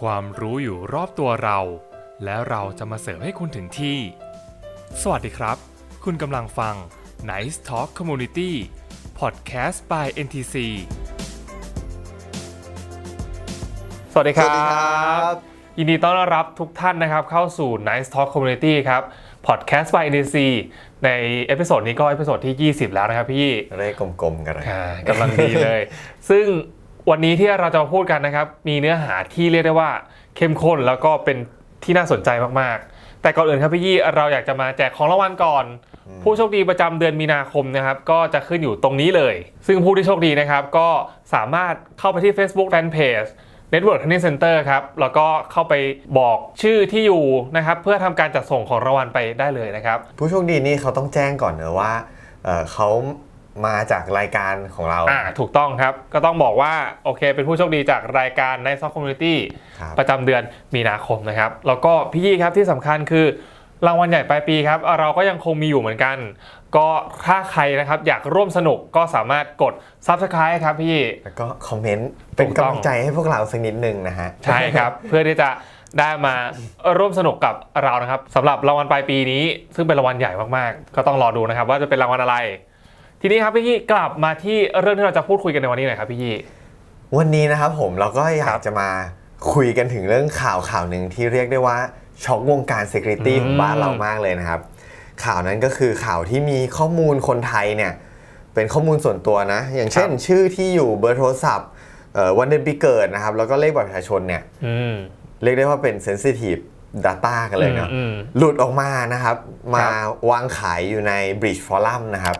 ความรู้อยู่รอบตัวเรา แล้วเราจะมาเสิร์ฟให้คุณถึงที่ สวัสดีครับ คุณกำลังฟัง Nice Talk Community Podcast by NTC สวัสดีครัสวัสดีครับบยินดีต้อนรับทุกท่านนะครับ เข้าสู่ Nice Talk Community ครับ Podcast by NTC ในเอพิโซดนี้ก็เอพิโซดที่ 20 แล้วนะครับพี่เลขกลมๆกันเลยอ่ากำลังดีเลย ซึ่ง วันนี้ที่เราจะมาพูดกันนะครับ มีเนื้อหาที่เรียกได้ว่าเข้มข้นแล้วก็เป็นที่น่าสนใจมากๆ แต่ก่อนอื่นครับพี่ยี่เราอยากจะมาแจกของรางวัลก่อน ผู้โชคดีประจำเดือนมีนาคมนะครับ ก็จะขึ้นอยู่ตรงนี้เลย ซึ่งผู้ที่โชคดีนะครับ ก็สามารถเข้าไปที่ Facebook Fanpage Network Training Center ครับ แล้วก็เข้าไปบอกชื่อที่อยู่นะครับ เพื่อทำการจัดส่งของรางวัลไปได้เลยนะครับ ผู้โชคดีนี่เขาต้องแจ้งก่อนเนอะว่าเอ่อเขา มาจากรายการของเรา อ่าถูกต้องครับ ก็ต้องบอกว่าโอเค เป็นผู้โชคดีจากรายการในซอฟต์คอมมูนิตี้ครับประจำเดือนมีนาคมนะครับ แล้วก็พี่ยี่ครับที่สำคัญคือรางวัลใหญ่ปลายปีครับ เราก็ยังคงมีอยู่เหมือนกัน ก็ถ้าใครนะครับอยากร่วมสนุกก็สามารถกด Subscribe ครับพี่ แล้วก็คอมเมนต์เป็นถูกต้องกำลังใจให้พวกเราสักนิดนึงนะฮะ ใช่ครับ เพื่อที่จะได้มาร่วมสนุกกับเรานะครับสำหรับรางวัลปลายปีนี้ ซึ่งเป็นรางวัลใหญ่มากๆ ก็ต้องรอดูนะครับ ว่าจะเป็นรางวัลอะไร ทีนี้ครับพี่ยี่กลับมาที่เรื่องที่เราจะพูดคุยกันในวันนี้หน่อยครับพี่ยี่ วันนี้นะครับผมเราก็อยาครักบจะมาคุยกันถึงเรื่องข่าวข่าวหนึ่งที่เรียกได้ว่าช็อกวงการ Security อืมของบ้านเรามากเลยนะครับ ข่าวนั้นก็คือข่าวที่มีข้อมูลคนไทยเนี่ยเป็นข้อมูลส่วนตัวนะ อย่างเช่น ชื่อที่อยู่เบอร์โทรศัพท์เอ่อวันเดือนปีเกิดนะครับ แล้วก็เลขบัตรประชาชนเนี่ยอืมเรียกได้ว่าเป็น Sensitive Data กันเลยเนาะอืมหลุดออกมานะครับ มาวางขายอยู่ใน Bridge Forum นะครับ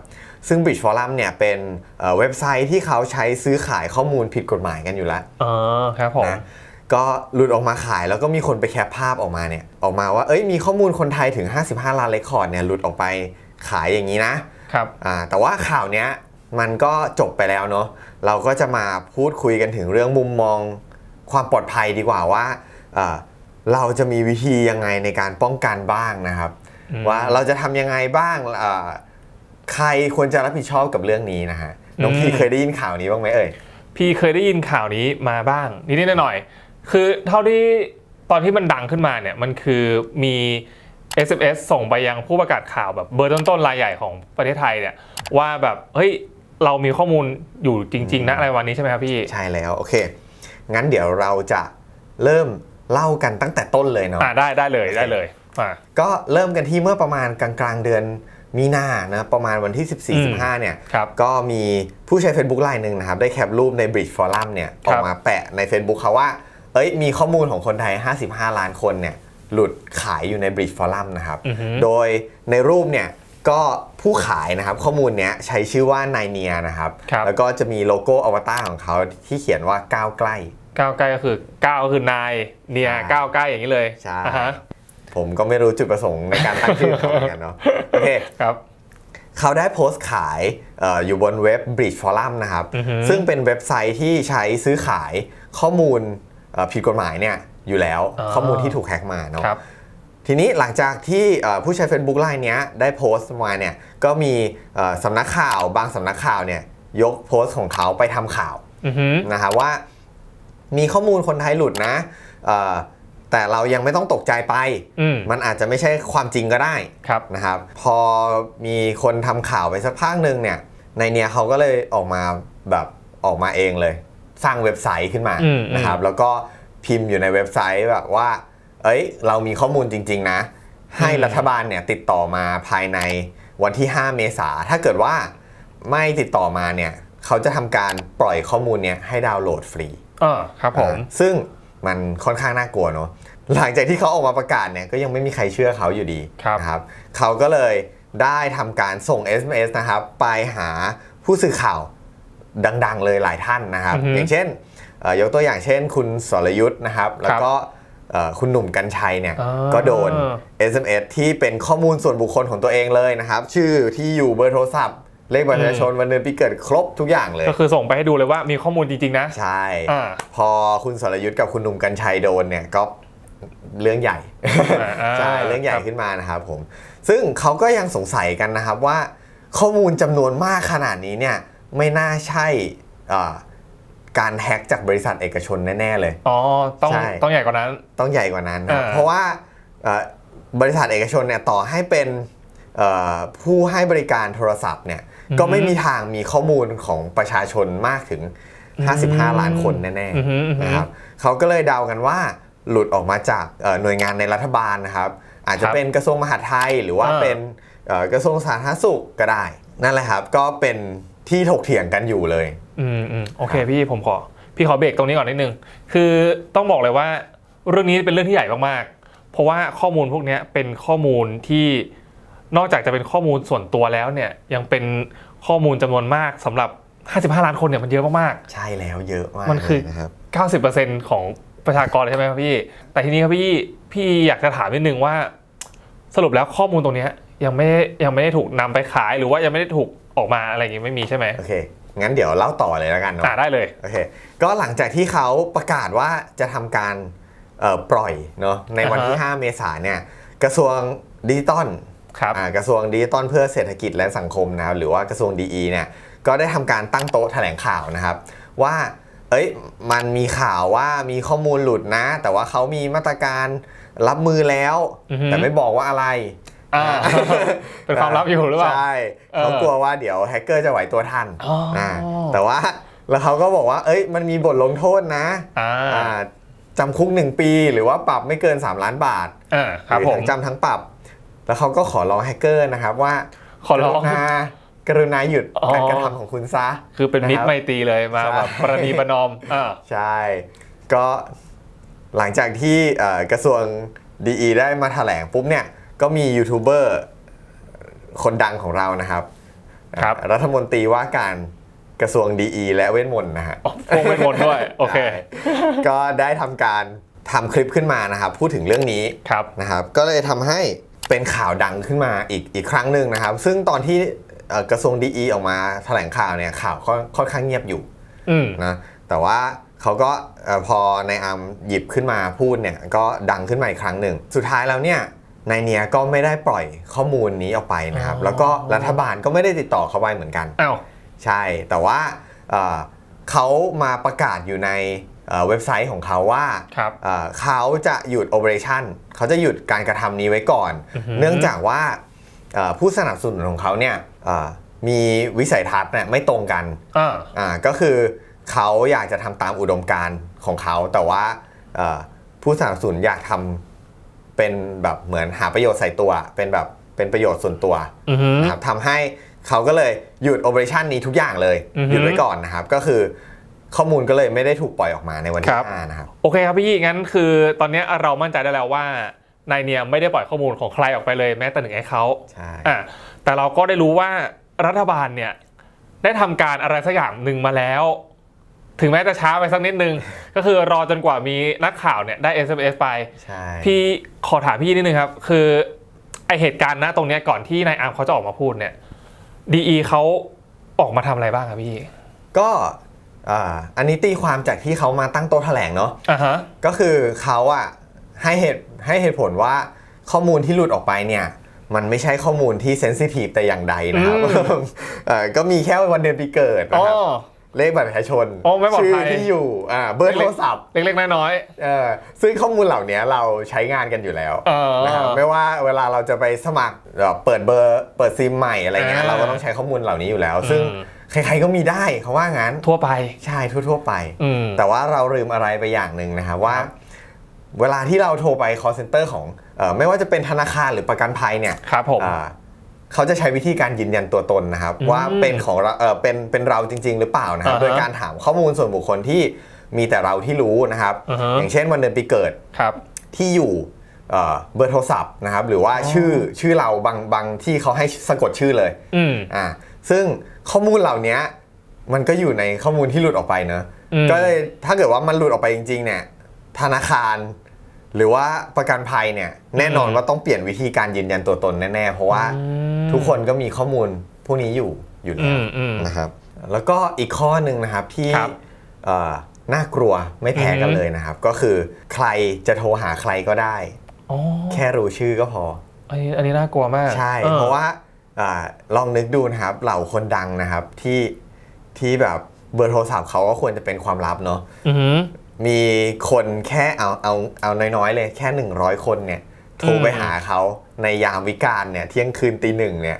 ซึ่ง Bridge Forum เนี่ยเป็นเอ่อเว็บไซต์ที่เขาใช้ซื้อขายข้อมูลผิดกฎหมายกันอยู่แล้วอ๋อครับผมนะก็หลุดออกมาขายแล้วก็มีคนไปแคปภาพออกมาเนี่ยออกมาว่าเอ้ยมีข้อมูลคนไทยถึง 55 ล้านเรคคอร์ดเนี่ยหลุดออกไปขายอย่างนี้นะครับอ่าแต่ว่าข่าวเนี้ยมันก็จบไปแล้วเนาะเราก็จะมาพูดคุยกันถึงเรื่องมุมมองความปลอดภัยดีกว่าว่าอ่าเราจะมีวิธียังไงในการป้องกันบ้างนะครับอืมว่าเราจะทำยังไงบ้างอ่า ใครควรจะรับผิดชอบกับเรื่องนี้นะฮะน้องอืมพี่เคยได้ยินข่าวนี้บ้างไหมเอ่ยพี่เคยได้ยินข่าวนี้มาบ้างนิดๆหน่อยๆคือเท่าที่ตอนที่มันดังขึ้นมาเนี่ยมันคือมี SMS ส่งไปยังผู้ประกาศข่าวแบบเบอร์ต้นๆรายใหญ่ของประเทศไทยเนี่ยว่าแบบเฮ้ยเรามีข้อมูลอยู่จริงๆนะอะไรวันนี้ใช่ไหมครับพี่ใช่แล้วโอเค งั้นเดี๋ยวเราจะเริ่มเล่ากันตั้งแต่ต้นเลยเนาะอ่าได้ได้เลยได้เลยอ่าก็เริ่มกันที่เมื่อประมาณกลางๆเดือน มีนานะประมาณวันที่อืม14-15 เนี่ยครับก็มีผู้ใช้ Facebook รายหนึ่งนะครับ ได้แคปรูปใน Bridge Forum เนี่ยคอรับอกมาแปะใน Facebook เขาว่า เอ้ยมีข้อมูลของคนไทย 55 ล้านคนเนี่ยหลุดขายอยู่ใน Bridge Forum นะครับอือฮึโดยในรูปเนี่ยก็ผู้ขายนะครับข้อมูลเนี้ยใช้ชื่อว่านายเนียนะครับครับแล้วก็จะมีโลโก้อวตารของเขาที่เขียนว่าก้าวใกล้ก้าวใกล้ก็คือก้าวก็คือนายเนียใช่ก้าวใกล้อย่างนี้เลยใช่อ่าฮะ ผมก็ไม่รู้จุดประสงค์ในการตั้งชื่อเขาเหมือนกันเนาะโอเคครับเขาได้โพสต์ขายเอออยู่บนเว็บ Bridge Forum นะครับอือฮึซึ่งเป็นเว็บไซต์ที่ใช้ซื้อขายข้อมูลเอ่อผิดกฎหมายเนี่ยอยู่แล้วอ๋อข้อมูลที่ถูกแฮ็กมาเนาะครับทีนี้หลังจากที่เอ่อผู้ใช้ Facebook ไลน์เนี้ยได้โพสต์มาเนี่ยก็มีเอ่อสำนักข่าวบางสำนักข่าวเนี่ยยกโพสต์ของเขาไปทำข่าวอือฮึนะครับว่า มีข้อมูลคนไทยหลุดนะเอ่อ แต่เรายังไม่ต้องตกใจไป อืม มันอาจจะไม่ใช่ความจริงก็ได้ครับ นะครับ พอมีคนทำข่าวไปสักพักหนึ่งเนี่ยในเนี้ยเขาก็เลยออกมาแบบออกมาเองเลย สร้างเว็บไซต์ขึ้นมาอืมนะครับ แล้วก็พิมพ์อยู่ในเว็บไซต์แบบว่า เอ้ย เรามีข้อมูลจริง ๆ นะ ให้รัฐบาลเนี่ยติดต่อมาภายในวันที่ 5 เมษาถ้าเกิดว่าไม่ติดต่อมาเนี่ยเขาจะทำการปล่อยข้อมูลเนี่ยให้ดาวน์โหลดฟรี อ่าครับผมอ่าซึ่ง มันค่อนข้างน่ากลัวเนอะหลังจากที่เขาออกมาประกาศเนี่ยก็ยังไม่มีใครเชื่อเขาอยู่ดีครับนะครับเขาก็เลยได้ทำการส่ง SMS นะครับ ไปหาผู้สื่อข่าวดัง ๆ เลยหลายท่านนะครับอือฮึอย่างเช่นเอ่อยกตัวอย่างเช่น คุณสรยุทธ์นะครับ แล้วก็เอ่อคุณหนุ่มกัญชัยเนี่ยอ่าก็โดน SMS ที่เป็นข้อมูลส่วนบุคคลของตัวเองเลยนะครับ ชื่อที่อยู่เบอร์โทรศัพท์ เลขบัตรประชาชนวันเดือนปีเกิดครบทุกอย่างเลย ก็คือส่งไปให้ดูเลยว่ามีข้อมูลจริงๆนะ ใช่อ่าพอคุณสรยุทธ์กับคุณหนุ่มกัญชัยโดนเนี่ยก็เรื่องใหญ่อ่าใช่เรื่องใหญ่ครับขึ้นมานะครับผม ซึ่งเขาก็ยังสงสัยกันนะครับว่าข้อมูลจำนวนมากขนาดนี้เนี่ยไม่น่าใช่อ่าการแฮ็กจากบริษัทเอกชนแน่ๆเลย อ๋อ ต้องใช่ต้องใหญ่กว่านั้น ต้องใหญ่กว่านั้นนะครับอ่าเพราะว่าเอ่อบริษัทเอกชนเนี่ยต่อให้เป็นเอ่อผู้ให้บริการโทรศัพท์เนี่ย ก็ไม่มีทางมีข้อมูลของประชาชนมากถึง 55 ล้านคนแน่อือหืออือๆหือนะครับเขาก็เลยเดากันว่าหลุดออกมาจากเอ่อหน่วยงานในรัฐบาลนะครับ อาจจะครับเป็นกระทรวงมหาดไทยหรือว่าอ่าเป็นเอ่อกระทรวงสาธารณสุขก็ได้ นั่นแหละครับ ก็เป็นที่ถกเถียงกันอยู่เลย อืมอืมโอเคพี่ผมขอ พี่ขอเบรกตรงนี้ก่อนนิดนึง คือต้องบอกเลยว่าเรื่องนี้เป็นเรื่องที่ใหญ่มากๆ เพราะว่าข้อมูลพวกเนี้ยเป็นข้อมูลที่ นอกจากจะเป็นข้อมูลส่วนตัวแล้วเนี่ยยังเป็นข้อมูลจำนวนมากสำหรับ 55 ล้านคนเนี่ยมันเยอะมากใช่แล้วเยอะมากมันคือเลยนะครับๆ90%ของประชากรเลยใช่ไหมครับพี่ แต่ทีนี้ครับพี่พี่อยากจะถามนิดนึงว่า สรุปแล้วข้อมูลตรงเนี้ยยังไม่ยังไม่ได้ถูกนำไปขายหรือว่ายังไม่ได้ถูกออกมาอะไรอย่างงี้ไม่มีใช่ไหมโอเคงั้นเดี๋ยวเล่าต่อเลยแล้วกันเนาะอ่าได้เลยโอเคก็หลังจากที่เขาประกาศว่าจะทำการเอ่อปล่อยเนาะในวันที่ 5 เมษายนเนี่ยกระทรวงดิจิตอลครับอ่า กระทรวงดิจิตอลเพื่อเศรษฐกิจและสังคมนะครับหรือว่ากระทรวงดีเนี่ยก็ได้ทำการตั้งโต๊ะแถลงข่าวนะครับ ว่าเอ้ยมันมีข่าวว่ามีข้อมูลหลุดนะ แต่ว่าเขามีมาตรการรับมือแล้วอือฮึแต่ไม่บอกว่าอะไรอ่าเป็นความลับอยู่หรือเปล่าใช่เออเขากลัวว่าเดี๋ยวแฮกเกอร์จะไหวตัวทันอ๋ออ่าแต่ว่าแล้วเขาก็บอกว่า เอ้ยมันมีบทลงโทษนะอ่าอ่าจำคุก1ปี หรือว่าปรับไม่เกิน 3 ล้านบาทอ่าครับหรือผมทั้งจำทั้งปรับ แล้วเขาก็ขอร้องแฮกเกอร์นะครับว่าขอร้องกรุณากรุณาหยุดอ๋อการกระทำของคุณซะ คือเป็นมิตรนะครับไมตรีเลยมาใช่แบบประนีประนอมอ่าใช่ ก็หลังจากที่เอ่อกระทรวงดีได้มาแถลงปุ๊บเนี่ย ก็มียูทูบเบอร์คนดังของเรานะครับครับ รัฐมนตรีว่าการกระทรวงดีและเวทมนต์นะฮะอ๋อพวกเป็นมนต์ด้วย โอเคใช่ก็ได้ทำการทำคลิปขึ้นมานะครับ พูดถึงเรื่องนี้ครับนะครับ ก็เลยทำให้ เป็นข่าวดังขึ้นมาอีกอีกครั้งหนึ่งนะครับ ซึ่งตอนที่เอ่อกระทรวงดีออกมาแถลงข่าวเนี่ยข่าวค่อนค่อนข้างเงียบอยู่อืมนะแต่ว่าเขาก็เอ่อพอในอัมหยิบขึ้นมาพูดเนี่ยก็ดังขึ้นมาอีกครั้งหนึ่ง สุดท้ายแล้วเนี่ยนายเนียก็ไม่ได้ปล่อยข้อมูลนี้ออกไปนะครับอ๋อแล้วก็รัฐบาลก็ไม่ได้ติดต่อเขาไปเหมือนกันอ้าวใช่แต่ว่าเอ่อเขามาประกาศอยู่ใน เอ่อเว็บไซต์ของเขาว่าครับเอ่อเขาจะหยุด operation เขาจะหยุดการกระทำนี้ไว้ก่อนอือหือเนื่องจากว่าเอ่อผู้สนับสนุนของเขาเนี่ยเอ่อมีวิสัยทัศน์เนี่ยไม่ตรงกันอ่าอ่าก็คือเขาอยากจะทำตามอุดมการณ์ของเขา แต่ว่าเอ่อผู้สนับสนุนอยากทำเป็นแบบเหมือนหาประโยชน์ใส่ตัว เป็นแบบเป็นประโยชน์ส่วนตัวอือหือนะครับทำให้เขาก็เลยหยุดโอเปอเรชันนี้ทุกอย่างเลยอือฮึหยุดไว้ก่อนนะครับก็คือ ข้อมูลก็เลยไม่ได้ถูกปล่อยออกมาในวันคที่รับห้านะครับโอเคครับพี่งั้นคือตอนนี้เรามั่นใจได้แล้วว่านายเนียไม่ได้ปล่อยข้อมูลของใครออกไปเลยแม้แต่หนึ่งไอ้เขาใช่อ่าแต่เราก็ได้รู้ว่ารัฐบาลเนี่ยได้ทำการอะไรสักอย่างหนึ่งมาแล้ว ถึงแม้จะช้าไปสักนิดนึง ก็คือรอจนกว่ามีนักข่าวเนี่ยได้ SMS ไปใช่พี่ขอถามพี่นิดนึงครับ คือไอเหตุการณ์นะตรงเนี้ยก่อนที่นายอาร์มเขาจะออกมาพูดเนี่ยดีเขาออกมาทำอะไรบ้างครับพี่ ก็ อ่าอันนี้ตีความจากที่เขามาตั้งโต๊ะแถลงเนาะอ่าฮะก็คือเขาอะให้เหตุให้เหตุผลว่าข้อมูลที่หลุดออกไปเนี่ยมันไม่ใช่ข้อมูลที่เซนซิทีฟแต่อย่างใดนะครับอืมเอ่อก็มีแค่วันเดือนปีเกิดอ๋นะอครับเลขบัตรประชาชนอ๋อไม่ปลอดชื่ภัยที่อยู่อ่าเบอร์โทรศัพท์เล็กๆน้อยเออซึ่งข้อมูลเหล่านี้เราใช้งานกันอยู่แล้วๆเออนะครับไม่ว่าเวลาเราจะไปสมัครเอ่อเปิดเบอร์เปิดซิมใหม่อะไรเงี้ยอ่าเราก็ต้องใช้ข้อมูลเหล่านี้อยู่แล้ว ซึ่งอืม ใครๆก็มีได้เขาว่างั้นทั่วไปใช่ทั่ว ๆ ไป อืม แต่ว่าเราลืมอะไรไปอย่างหนึ่งนะครับว่า เวลาที่เราโทรไป call center ของเออไม่ว่าจะเป็นธนาคารหรือประกันภัยเนี่ยครับผม อ่าเขาจะใช้วิธีการยืนยันตัวตนนะครับ อืมว่าเป็นของเราเออเป็นเป็นเราจริง ๆ หรือเปล่านะครับ อ่าฮะโดยการถามข้อมูลส่วนบุคคลที่มีแต่เราที่รู้นะครับ อ่าฮะ อย่างเช่นวันเดือนปีเกิด ครับ ที่อยู่เอ่อเบอร์โทรศัพท์นะครับ หรือว่าอ๋อชื่อชื่อเราบางบางที่เขาให้สะกดชื่อเลยอืม อ่าซึ่ง ข้อมูลเหล่านี้มันก็อยู่ในข้อมูลที่หลุดออกไปเนอะอืมก็เลยถ้าเกิดว่ามันหลุดออกไปจริง ๆ เนี่ย ธนาคาร หรือว่าประกันภัยเนี่ยแน่นอนว่าต้องเปลี่ยนวิธีการยืนยันตัวตนแน่ๆ เพราะว่าอืมทุกคนก็มีข้อมูลพวกนี้อยู่อยู่อืแล้วมอืมนะครับ แล้วก็อีกข้อหนึ่งนะครับที่ครับเอ่อน่ากลัวไม่แพ้กันอือฮึเลยนะครับ ก็คือใครจะโทรหาใครก็ได้อ๋อแค่รู้ชื่อก็พออันนี้อันนี้น่ากลัวมาก ใช่ออเพราะว่า อาลองนึกดูนะครับเหล่าคนดังนะครับที่ที่แบบเบอร์โทรศัพท์เขาก็ควรจะเป็นความลับเนาะอือหือมีคนแค่เอาเอาเอาน้อยๆ เลยแค่ 100 คนเนี่ยโทรไปอืมหาเขาในยามวิกาลเนี่ยเที่ยงคืนตีหนึ่งเนี่ย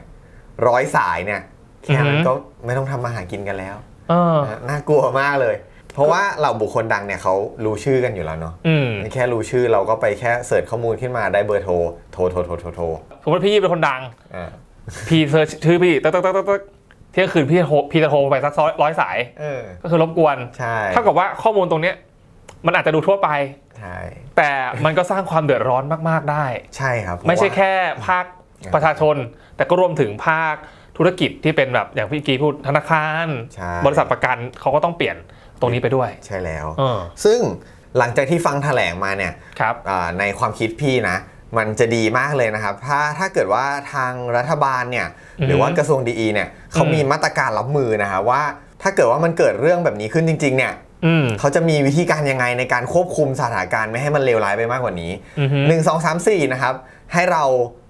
ร้อยสายเนี่ยแค่นั้นก็ไม่ต้องทำมาหากินกันแล้วเออนะน่ากลัวมากเลย เพราะว่าเหล่าบุคคลดังเนี่ยเขารู้ชื่อกันอยู่แล้วเนาะอืมแค่รู้ชื่อเราก็ไปแค่เสิร์ชข้อมูลขึ้นมาได้เบอร์โทรโทรโทรโทรโทรโทรสมมติพี่เป็นคนดังอ่า พี่เซิร์ชชื่อพี่ตึ๊กตึ๊กตึ๊กตึ๊กเที่ยงคืนพี่โทรพี่จะโทรไปสักร้อยสาย เออ ก็คือรบกวนใช่ เท่ากับว่าข้อมูลตรงเนี้ยมันอาจจะดูทั่วไป ใช่ แต่มันก็สร้างความเดือดร้อนมาก ๆ ได้ ใช่ครับเพราะไม่ใช่ว่าแค่ภาคประชาชน แต่ก็รวมถึงภาคธุรกิจที่เป็นแบบอย่างพี่กีพูดธนาคาร ใช่ บริษัทประกันเขาก็ต้องเปลี่ยนตรงนี้ไปด้วยใช่แล้ว เออซึ่งหลังจากที่ฟังแถลงมาเนี่ยครับอ่าในความคิดพี่นะ มันจะดีมากเลยนะครับ ถ้าถ้าเกิดว่าทางรัฐบาลเนี่ยอือฮึหรือว่ากระทรวงดีเนี่ยเขามีมาตรการรับมือนะครับว่า ถ้าเกิดว่ามันเกิดเรื่องแบบนี้ขึ้นจริง ๆ เนี่ยอืมเขาจะมีวิธีการยังไงในการควบคุมสถานการณ์ไม่ให้มันเลวร้ายไปมากกว่านี้อือฮึ1 2 3 4นะครับ ให้เรา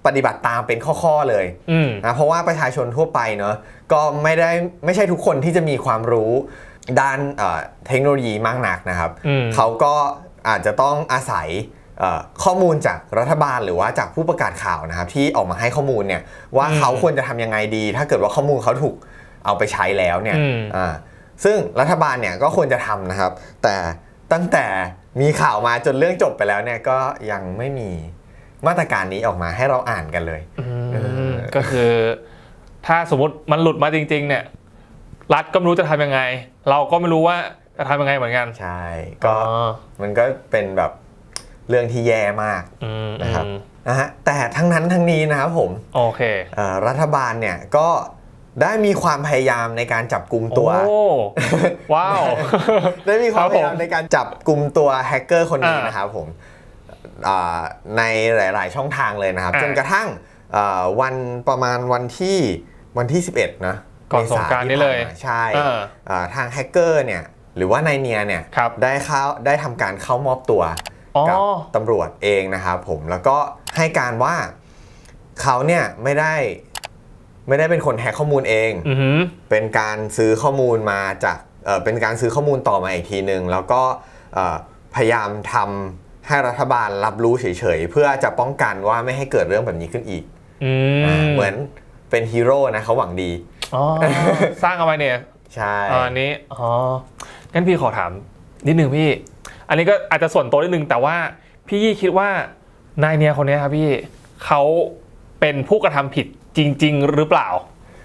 ปฏิบัติตามเป็นข้อๆเลยอืมนะเพราะว่าประชาชนทั่วไปเนอะก็ไม่ได้ไม่ใช่ทุกคนที่จะมีความรู้ด้านเอ่อเทคโนโลยีมากนักนะครับอืมเขาก็อาจจะต้องอาศัยเอ่อ ข้อมูลจากรัฐบาลหรือว่าจากผู้ประกาศข่าวนะครับที่ออกมาให้ข้อมูลเนี่ยว่าอืมเขาควรจะทำยังไงดี ถ้าเกิดว่าข้อมูลเขาถูกเอาไปใช้แล้วเนี่ยอืมอ่าซึ่งรัฐบาลเนี่ยก็ควรจะทำนะครับ แต่ตั้งแต่มีข่าวมาจนเรื่องจบไปแล้วเนี่ยก็ยังไม่มีมาตรการนี้ออกมาให้เราอ่านกันเลยอืเอมอก็คือ ถ้าสมมติมันหลุดมาจริง ๆ เนี่ย รัฐก็ไม่รู้จะทำยังไง เราก็ไม่รู้ว่าจะทำยังไงเหมือนกัน ใช่ ก็อ๋อมันก็เป็นแบบ เรื่องที่แย่มากอืมนะครับอืมนะฮะแต่ทั้งนั้นทั้งนี้นะครับผมโอเคเอ่อรัฐบาลเนี่ยก็ได้มีความพยายามในการจับกลุ่มตัวโอ้ว้าว ได้มีความครับพผมยายามในการจับกลุ่มตัวแฮกเกอร์คนนี้อ่านนะครับผมอ่าในหลาย ๆ ช่องทางเลยนะครับอ่าจนกระทั่งเอ่อวันประมาณวันที่วันที่ 11 นะก่อนสงกรานต์นี่เลยมษที่ผ่ามาใช่อ่าอ่าทางแฮกเกอร์เนี่ยหรือว่านายเนียเนี่ยครับได้เข้าได้ทำการเข้ามอบตัวอ๋อ กับตำรวจเองนะครับผมแล้วก็ให้การว่าเขาเนี่ยไม่ได้ไม่ได้เป็นคนแฮกข้อมูลเอง อือหือ เป็นการซื้อข้อมูลมาจากเอ่อเป็นการซื้อข้อมูลต่อมาอีกทีหนึ่งแล้วก็เอ่อพยายามทำให้รัฐบาลรับรู้เฉยๆ เพื่อจะป้องกันว่าไม่ให้เกิดเรื่องแบบนี้ขึ้นอีกอือ่ามเหมือนเป็นฮีโร่นะเขาหวังดี อ๋อสร้างเอาไว้เนี่ยใช่อะอันนี้อ๋องั้นพี่ขอถามนิดนึงพี่ อันนี้ก็อาจจะส่วนตัวนิดนึง แต่ว่าพี่ยี่คิดว่านายเนียคนเนี้ยครับพี่เขาเป็นผู้กระทำผิดจริง ๆ หรือเปล่า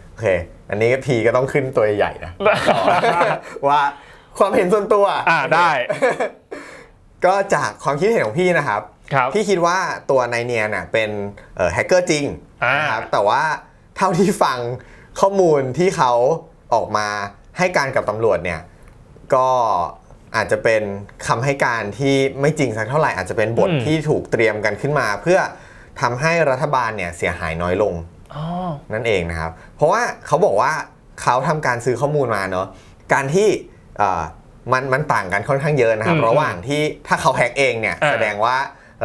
โอเค อันนี้พีก็ต้องขึ้นตัวใหญ่ๆนะ ว่าความเห็นส่วนตัว อ่าได้ ก็จากความคิดเห็นของพี่นะครับครับพี่คิดว่าตัวนายเนียน่ะเป็นเอ่อแฮกเกอร์จริงอ่านนะครับ แต่ว่าเท่าที่ฟังข้อมูลที่เขาออกมาให้การกับตำรวจเนี่ย ก็ อาจจะเป็นคำให้การที่ไม่จริงสักเท่าไหร่อาจจะเป็นบทที่ถูกเตรียมกันขึ้นมา เพื่อทำให้รัฐบาลเนี่ยเสียหายน้อยลงอ๋อนั่นเองนะครับ เพราะว่าเขาบอกว่าเขาทำการซื้อข้อมูลมาเนาะการที่เอ่อมันมันต่างกันค่อนข้างเยอะนะครับอืมระหว่างที่ถ้าเขาแฮกเองเนี่ยอ่าแสดงว่า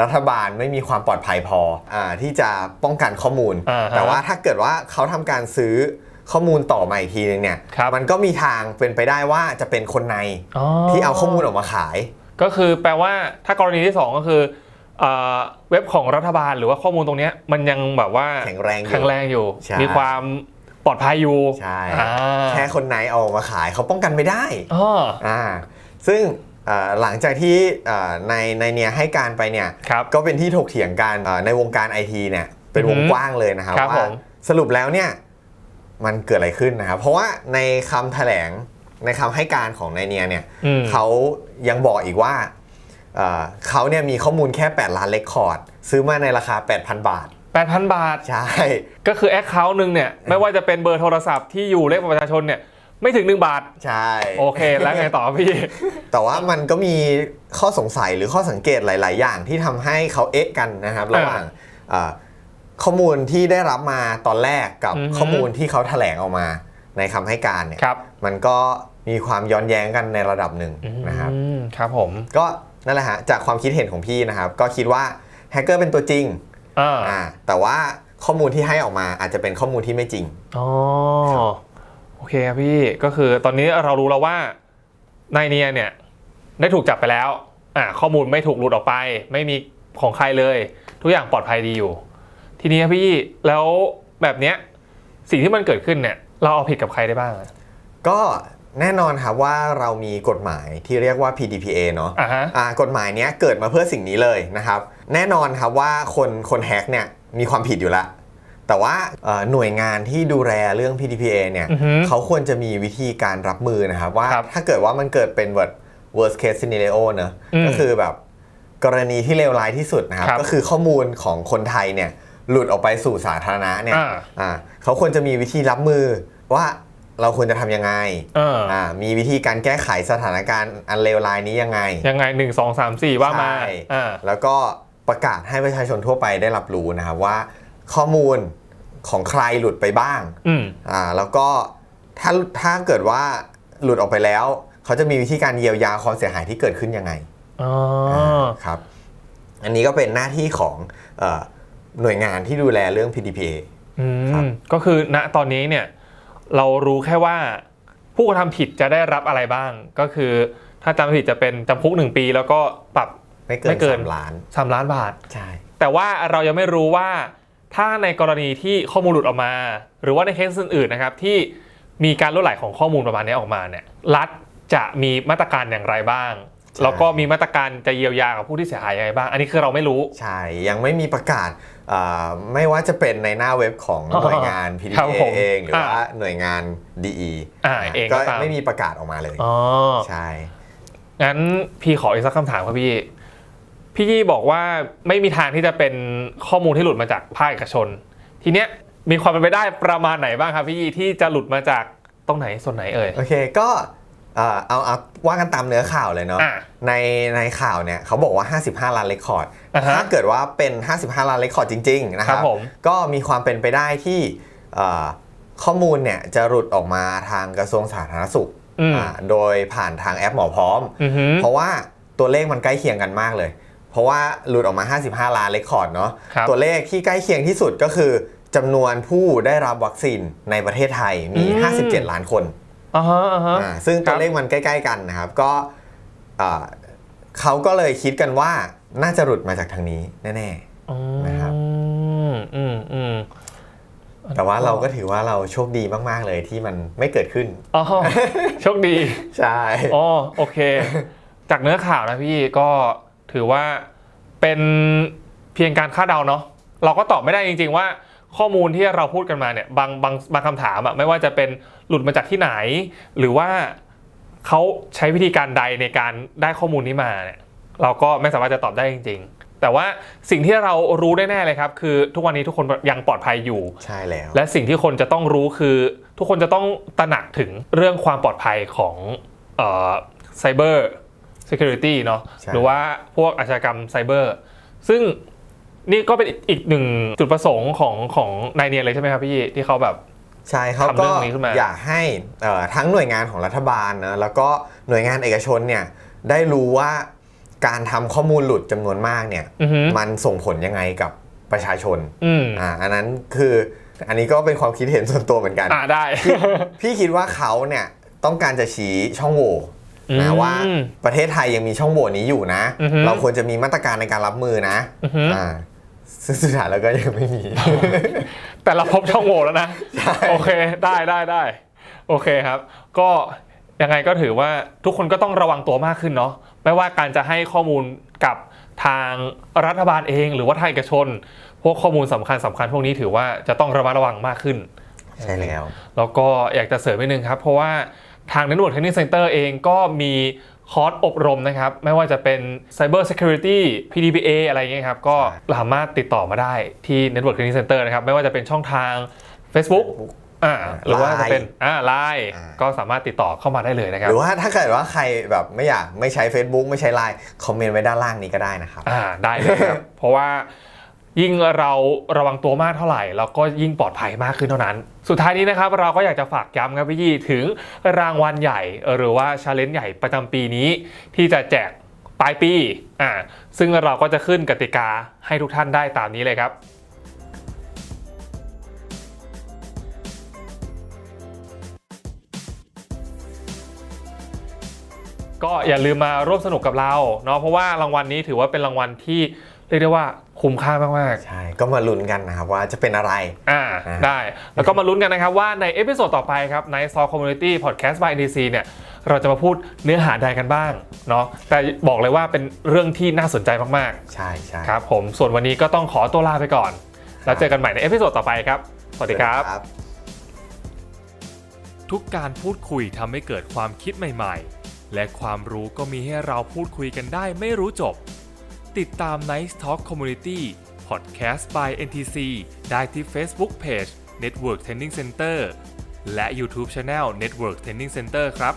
รัฐบาลไม่มีความปลอดภัยพออาที่จะป้องกันข้อมูลอ่าฮะแต่ว่าถ้าเกิดว่าเขาทำการซื้อ ข้อมูลต่อมาอีกทีนึงเนี่ยครับ มันก็มีทางเป็นไปได้ว่าจะเป็นคนในอ๋อที่เอาข้อมูลออกมาขาย ก็คือแปลว่าถ้ากรณีที่สองก็คือเอ่อเว็บของรัฐบาลหรือว่าข้อมูลตรงเนี้ยมันยังแบบว่าแข็งแรงอยู่แข็งแรงอยู่ ใช่ มีความปลอดภัยอยู่ใช่อ่าแค่คนในเอาออกมาขายเขาป้องกันไม่ได้ อ๋อ อ่าซึ่งเอ่อหลังจากที่เอ่อในในเนี่ยให้การไปเนี่ยครับก็เป็นที่ถกเถียงกันเอ่อในวงการไอทีเนี่ยเป็นวงอือฮึกว้างเลยนะครับครับผว่ามสรุปแล้วเนี่ย มันเกิดอะไรขึ้นนะครับเพราะว่าในคำแถลงในคำให้การของนายเนียเนี่ยอืมเขายังบอกอีกว่าเอ่อเขาเนี่ยมีข้อมูลแค่ 8 ล้านเลคคอร์ด ซื้อมาในราคา 8,000 บาท 8,000 บาท ใช่ ก็คือแอคเคาท์หนึ่งเนี่ย ไม่ว่าจะเป็นเบอร์โทรศัพท์ที่อยู่เลขบัตรประชาชนเนี่ยไม่ถึง 1 บาท ใช่ โอเค แล้วไงต่อพี่ แต่ว่ามันก็มีข้อสงสัยหรือข้อสังเกตหลาย ๆ อย่างที่ทำให้เขาเอ๊ะกันนะครับ ระหว่างเอ่อ ข้อมูลที่ได้รับมาตอนแรกกับอือฮึข้อมูลที่เขาแถลงออกมาในคำให้การเนี่ยครับ มันก็มีความย้อนแย้งกันในระดับหนึ่งนะครับ อืมครับผมก็นั่นแหละฮะจากความคิดเห็นของพี่นะครับ ก็คิดว่าแฮกเกอร์เป็นตัวจริงอ่าอ่าแต่ว่าข้อมูลที่ให้ออกมาอาจจะเป็นข้อมูลที่ไม่จริง อ๋อโอเคครับพี่ก็คือตอนนี้เรารู้แล้วว่านายเนียเนี่ยได้ถูกจับไปแล้วอ่าข้อมูลไม่ถูกหลุดออกไป ไม่มีของใครเลย ทุกอย่างปลอดภัยดีอยู่ ทีนี้ครับพี่แล้วแบบเนี้ยสิ่งที่มันเกิดขึ้นเนี่ยเราเอาผิดกับใครได้บ้างอะ ก็แน่นอนครับว่าเรามีกฎหมายที่เรียกว่า PDPA เนาะอ่าฮะ อ่ากฎหมายเนี้ยเกิดมาเพื่อสิ่งนี้เลยนะครับ แน่นอนครับว่าคนคนแฮกเนี่ยมีความผิดอยู่แล้วแต่ว่าเอ่อหน่วยงานที่ดูแลเรื่อง PDPA เนี่ยอือฮึเขาควรจะมีวิธีการรับมือนะครับว่าครับถ้าเกิดว่ามันเกิดเป็นแบบ worst case scenario เนอะอืมก็คือแบบกรณีที่เลวร้ายที่สุดนะครับ ครับ ก็คือข้อมูลของคนไทยเนี่ย หลุดออกไปสู่สาธารณะเนี่ยอ่า อ่าเขาควรจะมีวิธีรับมือว่าเราควรจะทำยังไงเอออ่ามีวิธีการแก้ไขสถานการณ์อันเลวร้ายนี้ยังไง ยังไงหนึ่งสองสามสี่ว่ามาใช่อ่า แล้วก็ประกาศให้ประชาชนทั่วไปได้รับรู้นะครับว่าข้อมูลของใครหลุดไปบ้างอืม อ่าแล้วก็ถ้าถ้าเกิดว่าหลุดออกไปแล้ว เขาจะมีวิธีการเยียวยาความเสียหายที่เกิดขึ้นยังไงอ๋อครับ อันนี้ก็เป็นหน้าที่ของเอ่อ หน่วยงานที่ดูแลเรื่อง PDPA อืครับมก็คือณตอนนี้เนี่ยเรารู้แค่ว่าผู้กระทำผิดจะได้รับอะไรบ้าง ก็คือถ้าจำไม่ผิดจะเป็นจำคุกหนึ่งปี แล้วก็ปรับไม่เกิไม่นเกินสามล้านสามล้านบาท ใช่ แต่ว่าเรายังไม่รู้ว่าถ้าในกรณีที่ข้อมูลหลุดออกมา หรือว่าในเคสอื่นๆนะครับที่มีการล่วไหลของข้อมูลประมาณนี้ออกมาเนี่ยรัฐจะมีมาตรการอย่างไรบ้าง แล้วก็มีมาตรการจะเยียวยากับผู้ที่เสียหายยังไงบ้าง อันนี้คือเราไม่รู้ ใช่ ยังไม่มีประกาศอ่า ไม่ว่าจะเป็นในหน้าเว็บของหน่วยงานครับ PDPA ผมเองหรือว่าอ่าหน่วยงาน DE อ่าเองก็ก็ตามไม่มีประกาศออกมาเลยอ๋อใช่งั้นพี่ขออีกสักคำถามครับพี่พี่ยี่บอกว่าไม่มีทางที่จะเป็นข้อมูลที่หลุดมาจากภาคเอกชน ทีเนี้ยมีความเป็นไปได้ประมาณไหนบ้างครับพี่ยี่ที่จะหลุดมาจากตรงไหนส่วนไหนเอ่ยโอเค ก็ เอ่อเอาเอาว่ากันตามเนื้อข่าวเลยเนาะอะในในข่าวเนี่ยเขาบอกว่า 55 ล้านเรคคอร์ดอ่าฮะถ้าเกิดว่าเป็น 55 ล้านเรคคอร์ดจริง ๆ นะคครัรับบผมก็มีความเป็นไปได้ที่เอ่อข้อมูลเนี่ยจะหลุดออกมาทางกระทรวงสาธารณสุขอืมอ่าโดยผ่านทางแอปหมอพร้อมอือหือเพราะว่าตัวเลขมันใกล้เคียงกันมากเลย เพราะว่าหลุดออกมา 55 ล้านเรคคอร์ดเนาะครับตัวเลขที่ใกล้เคียงที่สุดก็คือจำนวนผู้ได้รับวัคซีนในประเทศไทยมีอืม57 ล้านคน อ่าฮะอ่าฮะ อ่าซึ่งคตัรัวบเลขมันใกล้ ๆ กันนะครับก็อ่าเขาก็เลยคิดกันว่าน่าจะหลุดมาจากทางนี้แน่อืมนะครับอืมอืมๆ แต่ว่าเราก็ถือว่าเราโชคดีมากๆเลยที่มันไม่เกิดขึ้น อ๋อโชคดี ใช่ อ๋อโอเค จากเนื้อข่าวนะพี่ก็ถือว่าเป็นเพียงการคาดเดาเนาะเราก็ตอบไม่ได้จริง ๆ ว่า ข้อมูลที่เราพูดกันมาเนี่ยบางบางบางคำถามอะไม่ว่าจะเป็นหลุดมาจากที่ไหน หรือว่าเขาใช้วิธีการใดในการได้ข้อมูลนี้มาเนี่ยเราก็ไม่สามารถจะตอบได้จริง ๆ แต่ว่าสิ่งที่เรารู้ได้แน่เลยครับ คือทุกวันนี้ทุกคนยังปลอดภัยอยู่ ใช่แล้ว และสิ่งที่คนจะต้องรู้คือ ทุกคนจะต้องตระหนักถึงเรื่องความปลอดภัยของไซเบอร์ security เนาะใช่ หรือว่าพวกอาชญากรรมไซเบอร์ ซึ่ง นี่ก็เป็นอีกหนึ่งจุดประสงค์ของของนายเนียนเลยใช่ไหมครับพี่ที่เขาแบบใช่เขาทำเรื่ก็องนี้ขึ้นมาอยากให้เอ่อทั้งหน่วยงานของรัฐบาลนะแล้วก็หน่วยงานเอกชนเนี่ยได้รู้ว่าการทำข้อมูลหลุดจำนวนมากเนี่ยอือหือมันส่งผลยังไงกับประชาชนอืมอ่าอันนั้นคืออันนี้ก็เป็นความคิดเห็นส่วนตัวเหมือนกันอ่าได้ พี่คิดว่าเขาเนี่ยต้องการจะชี้ช่องโหว่นะอืมว่าประเทศไทยยังมีช่องโหว่นี้อยู่นะอือฮึเราควรจะมีมาตรการในการรับมือนะอือหืออ่า ซึ่งสุดท้ายแล้วก็ยังไม่มี แต่เราพบช่องโหว่แล้วนะใช่โอเคได้ได้ได้โอเคครับ ก็ยังไงก็ถือว่าทุกคนก็ต้องระวังตัวมากขึ้นเนาะไม่ว่าการจะให้ข้อมูลกับทางรัฐบาลเองหรือว่าทางเอกชน พวกข้อมูลสำคัญสำคัญพวกนี้ถือว่าจะต้องระมัดระวังมากขึ้น ใช่แล้ว แล้วก็อยากจะเสริมนิดนึงครับ เพราะว่าทาง Network Training Center เองก็มี คอร์สอบรมนะครับ ไม่ว่าจะเป็น Cyber Security PDPA อะไรเงี้ยครับ ก็ใช่สามารถติดต่อมาได้ที่ Network Training Center นะครับ ไม่ว่าจะเป็นช่องทาง Facebook อ่าหรือว่าจะเป็นอ่าไลน์อ่าก็สามารถติดต่อเข้ามาได้เลยนะคหรับรือว่าถ้าเกิดว่าใครแบบไม่อยากไม่ใช้ Facebook ไม่ใช้ไลน์คอมเมนต์ไว้ด้านล่างนี้ก็ได้นะครับอ่าได้เลยครับ เพราะว่า ยิ่งเราระวังตัวมากเท่าไหร่เราก็ยิ่งปลอดภัยมากขึ้นเท่านั้น สุดท้ายนี้นะครับเราก็อยากจะฝากย้ำครับพี่ยี่ถึงรางวัลใหญ่ หรือว่าชาเลนจ์ใหญ่ประจำปีนี้ ที่จะแจกปลายปีอ่าซึ่งเราก็จะขึ้นกติกาให้ทุกท่านได้ตามนี้เลยครับก็อย่าลืมมาร่วมสนุกกับเราเนาะเพราะว่ารางวัลนนี้ถือว่าเป็นรางวัลที่เรียกได้ว่า คุ้มค่ามากใช่ ก็มาลุ้นกันนะครับว่าจะเป็นอะไรๆอ่าอ่าได้แล้วก็มาลุ้นกันนะครับว่าในเอพิโซดต่อไปครับใน s o Community Podcast by NDC เนี่ยเราจะมาพูดเนื้อหาใดกันบ้างเนาะแต่บอกเลยว่าเป็นเรื่องที่น่าสนใจมากๆใช่ใช่ครับผมส่วนวันนี้ก็ต้องขอตัวลาไปก่อน แล้วเจอกันใหม่ในเอพิโซดต่อไปครับ สวัสดีครับทุกการพูดคุยทำให้เกิดความคิดใหม่ ๆ และความรู้ก็มีให้เราพูดคุยกันได้ไม่รู้จบ ติดตาม Nice Talk Community Podcast by NTC ได้ที่ Facebook Page Network Training Center และ YouTube Channel Network Training Center ครับ